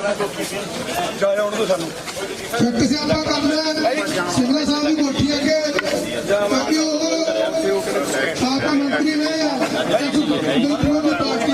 ਜਾਇਆ ਉਹਨਾਂ ਤੋਂ ਸਾਨੂੰ। ਛੱਟ ਸਿਆਪਾ ਕਰਦੇ ਆ ਸਿੰਗਲਾ ਸਾਹਿਬ ਦੀ ਕੋਠੀ ਅੱਗੇ। ਕਿਉਂਕਿ ਉਹ ਸਾਬਕਾ ਮੰਤਰੀ ਰਹੇ ਆ ਦੋਸਤਾਂ ਦੀ ਪਾਰਟੀ।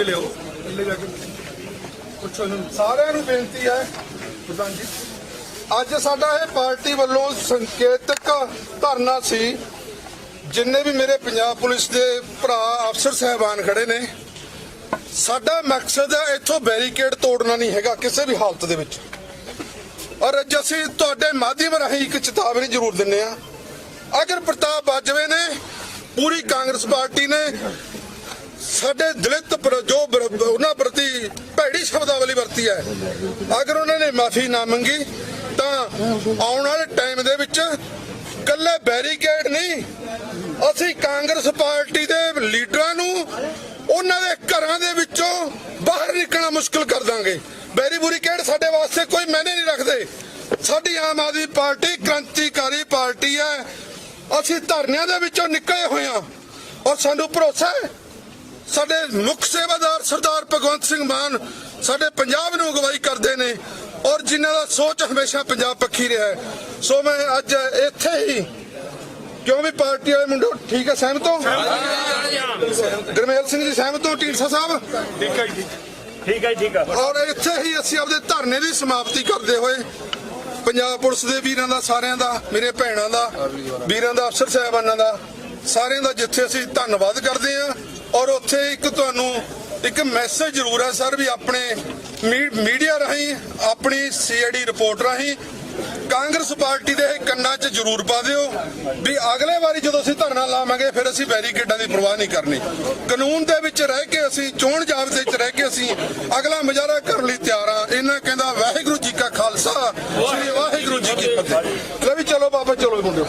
ਮਿਲਿਓ ਥੱਲੇ ਜਾ ਕੇ ਪੁੱਛੋ ਇਹਨਾਂ। ਸਾਰਿਆਂ ਨੂੰ ਬੇਨਤੀ ਹੈ, ਪ੍ਰਧਾਨ ਜੀ, ਅੱਜ ਸਾਡਾ ਇਹ ਪਾਰਟੀ ਵੱਲੋਂ ਸੰਕੇਤਕ ਧਰਨਾ ਸੀ। ਜਿੰਨੇ ਵੀ ਮੇਰੇ ਪੰਜਾਬ ਪੁਲਿਸ ਦੇ ਭਰਾ ਅਫਸਰ ਸਹਿਬਾਨ ਖੜੇ ਨੇ, ਸਾਡਾ ਮਕਸਦ ਹੈ ਇੱਥੋਂ ਬੈਰੀਕੇਡ ਤੋੜਨਾ ਨਹੀਂ ਹੈਗਾ ਕਿਸੇ ਵੀ ਹਾਲਤ ਦੇ ਵਿੱਚ। ਔਰ ਅੱਜ ਅਸੀਂ ਤੁਹਾਡੇ ਮਾਧਿਅਮ ਰਾਹੀਂ ਇੱਕ ਚੇਤਾਵਨੀ ਜ਼ਰੂਰ ਦਿੰਨੇ ਆ ਅਗਰ ਪ੍ਰਤਾਪ ਬਾਜਵੇ ਨੇ, ਪੂਰੀ ਕਾਂਗਰਸ ਪਾਰਟੀ ਨੇ ਸਾਡੇ ਦਲਿਤ ਜੋ ਉਹਨਾਂ ਪ੍ਰਤੀ ਭੈੜੀ ਸ਼ਬਦਾਵਲੀ ਵਰਤੀ ਹੈ। ਅਗਰ ਉਹਨਾਂ ਨੇ ਮਾਫੀ ਨਾ ਮੰਗੀ, ਤਾਂ ਆਉਣ ਵਾਲੇ ਟਾਈਮ ਦੇ ਵਿੱਚ ਕੱਲੇ ਬੈਰੀਕੇਡ ਨਹੀਂ, ਅਸੀਂ ਕਾਂਗਰਸ ਪਾਰਟੀ ਦੇ ਲੀਡਰਾਂ ਨੂੰ ਉਹਨਾਂ ਦੇ ਘਰਾਂ ਦੇ ਵਿੱਚੋਂ ਬਾਹਰ ਨਿਕਲਣਾ ਮੁਸ਼ਕਲ ਕਰ ਦਾਂਗੇ। ਬੈਰੀ ਬੈਰੀਬੂਰੀਕੇਡ ਸਾਡੇ ਵਾਸਤੇ ਕੋਈ ਮੈਨੇ ਨਹੀਂ ਰੱਖਦੇ। ਸਾਡੀ ਆਮ ਆਦਮੀ ਪਾਰਟੀ ਕ੍ਰਾਂਤੀਕਾਰੀ ਪਾਰਟੀ ਹੈ। ਅਸੀਂ ਧਰਨਿਆਂ ਦੇ ਵਿੱਚੋਂ ਨਿਕਲੇ ਹੋਏ ਹਾਂ। ਔਰ ਸਾਨੂੰ ਭਰੋਸਾ ਹੈ ਸਾਡੇ ਮੁੱਖ ਸੇਵਾਦਾਰ ਸਰਦਾਰ ਭਗਵੰਤ ਸਿੰਘ ਮਾਨ ਸਾਡੇ ਪੰਜਾਬ ਨੂੰ ਅਗਵਾਈ ਕਰਦੇ ਨੇ ਔਰ ਜਿਨ੍ਹਾਂ ਦਾ ਸੋਚ ਹਮੇਸ਼ਾ ਪੰਜਾਬ ਪੱਖੀ ਰਿਹਾ ਹੈ। ਸੋ ਮੈਂ ਅੱਜ ਇੱਥੇ ਹੀ ਕਿਉਂ ਵੀ ਪਾਰਟੀ ਵਾਲੇ ਮੁੰਡੇ ਠੀਕ ਹੈ ਸਹਿਮਤ ਹੋ? ਗਰਮੇਲ ਸਿੰਘ ਜੀ ਸਹਿਮਤ ਹੋ ਢੀਂਡਸਾ ਸਾਹਿਬ? ਠੀਕ ਹੈ ਜੀ। ਠੀਕ ਹੈ ਠੀਕ ਹੈ। ਔਰ ਇੱਥੇ ਹੀ ਅਸੀਂ ਆਪਦੇ ਧਰਨੇ ਦੀ ਸਮਾਪਤੀ ਕਰਦੇ ਹੋਏ ਪੰਜਾਬ ਪੁਲਿਸ ਦੇ ਵੀਰਾਂ ਦਾ ਸਾਰਿਆਂ ਦਾ ਮੇਰੇ ਭੈਣਾਂ ਦਾ ਵੀਰਾਂ ਦਾ ਅਫਸਰ ਸਾਹਿਬਾਨਾਂ ਦਾ ਸਾਰਿਆਂ ਦਾ ਜਿੱਥੇ ਅਸੀਂ ਧੰਨਵਾਦ ਕਰਦੇ ਹਾਂ। ਔਰ ਉੱਥੇ ਇੱਕ ਤੁਹਾਨੂੰ ਇੱਕ ਮੈਸੇਜ ਜ਼ਰੂਰ ਹੈ ਸਰ ਵੀ ਆਪਣੇ ਮੀ- ਮੀਡੀਆ ਰਾਹੀਂ, ਆਪਣੀ ਸੀਆਈਡੀ ਰਿਪੋਰਟ ਰਾਹੀਂ ਕਾਂਗਰਸ ਪਾਰਟੀ ਦੇ ਕੰਨਾਂ 'ਚ ਜ਼ਰੂਰ ਪਾ ਦਿਓ ਵੀ ਅਗਲੇ ਵਾਰੀ ਜਦੋਂ ਅਸੀਂ ਧਰਨਾ ਲਾਵਾਂਗੇ ਫਿਰ ਅਸੀਂ ਬੈਰੀਕੇਡਾਂ ਦੀ ਪਰਵਾਹ ਨਹੀਂ ਕਰਨੀ। ਕਾਨੂੰਨ ਦੇ ਵਿੱਚ ਰਹਿ ਕੇ ਅਸੀਂ, ਚੋਣ ਜਾਬਤੇ 'ਚ ਰਹਿ ਕੇ ਅਸੀਂ ਅਗਲਾ ਮੁਜ਼ਾਹਰਾ ਕਰਨ ਲਈ ਤਿਆਰ ਆ ਇਹਨਾਂ ਕਹਿੰਦਾ ਵਾਹਿਗੁਰੂ ਜੀ ਕਾ ਖਾਲਸਾ, ਸ੍ਰੀ ਵਾਹਿਗੁਰੂ ਜੀ ਕੀ ਫਤਿਹ। ਲੈ ਵੀ ਚਲੋ ਬਾਬਾ, ਚਲੋ ਮੁੰਡਿਓ।